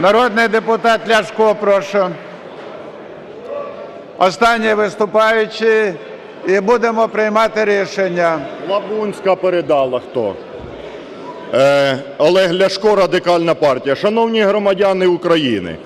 Народний депутат Ляшко, прошу. Останній виступаючий, і будемо приймати рішення. Лабунська передала хто? Е, Олег Ляшко, Радикальна партія. Шановні громадяни України,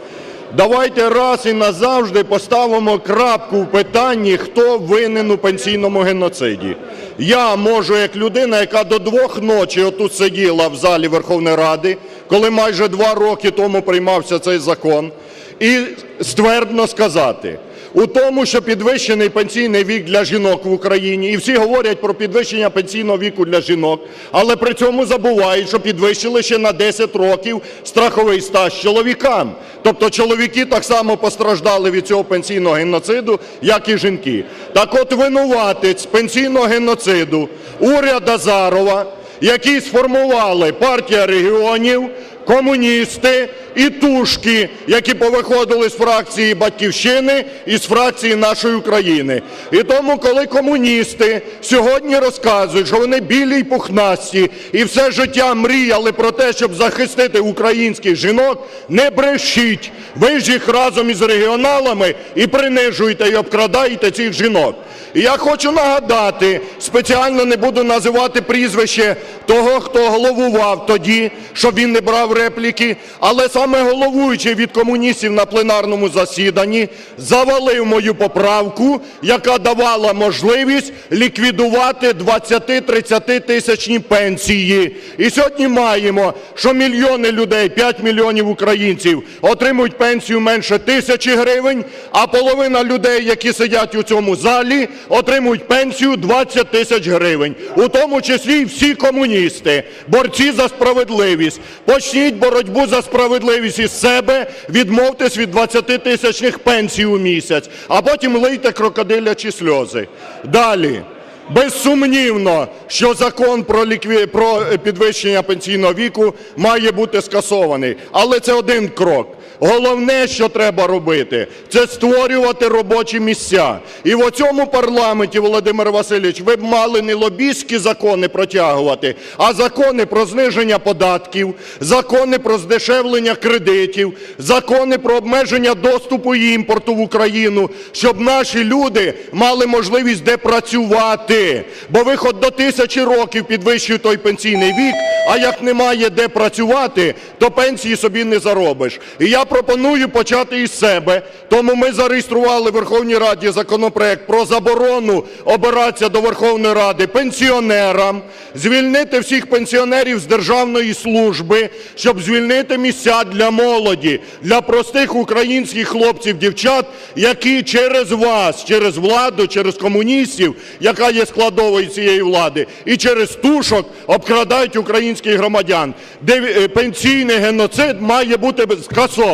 давайте раз і назавжди поставимо крапку в питанні, хто винен у пенсійному геноциді. Я можу, як людина, яка до двох ночі отут сиділа в залі Верховної Ради, коли майже два роки тому приймався цей закон, і ствердно сказати, у тому, що підвищений пенсійний вік для жінок в Україні, і всі говорять про підвищення пенсійного віку для жінок, але при цьому забувають, що підвищили ще на 10 років страховий стаж чоловікам. Тобто чоловіки так само постраждали від цього пенсійного геноциду, як і жінки. Так от винуватець пенсійного геноциду уряд Азарова, який сформували партія регіонів, комуністи і тушки, які повиходили з фракції Батьківщини і з фракції нашої України. І тому, коли комуністи сьогодні розказують, що вони білі й пухнасті і все життя мріяли про те, щоб захистити українських жінок, не брешіть. Ви ж їх разом із регіоналами і принижуєте, і обкрадаєте цих жінок. І я хочу нагадати, спеціально не буду називати прізвище того, хто головував тоді, щоб він не брав репліки, але саме головуючий від комуністів на пленарному засіданні завалив мою поправку, яка давала можливість ліквідувати 20-30 тисячні пенсії. І сьогодні маємо, що мільйони людей, 5 мільйонів українців отримують пенсію менше тисячі гривень, а половина людей, які сидять у цьому залі, отримують пенсію 20 тисяч гривень, у тому числі і всі комуністи, борці за справедливість. Почніть боротьбу за справедливість із себе, відмовтесь від 20 тисячних пенсій у місяць, а потім лийте крокодилячі сльози. Далі. Безсумнівно, що закон про лікві... про підвищення пенсійного віку має бути скасований. Але це один крок. Головне, що треба робити, це створювати робочі місця. І в цьому парламенті, Володимир Васильович, ви б мали не лобістські закони протягувати, а закони про зниження податків, закони про здешевлення кредитів, закони про обмеження доступу і імпорту в Україну, щоб наші люди мали можливість де працювати. Бо ви хоч до тисячі років підвищуєте той пенсійний вік, а як немає де працювати, то пенсії собі не заробиш. І я пропоную почати із себе. Тому ми зареєстрували в Верховній Раді законопроект про заборону обиратися до Верховної Ради пенсіонерам, звільнити всіх пенсіонерів з державної служби, щоб звільнити місця для молоді, для простих українських хлопців, дівчат, які через вас, через владу, через комуністів, яка є складовою цієї влади, і через тушок обкрадають українських громадян, де е, пенсійний геноцид має бути скасований.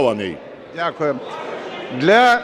Дякую. Для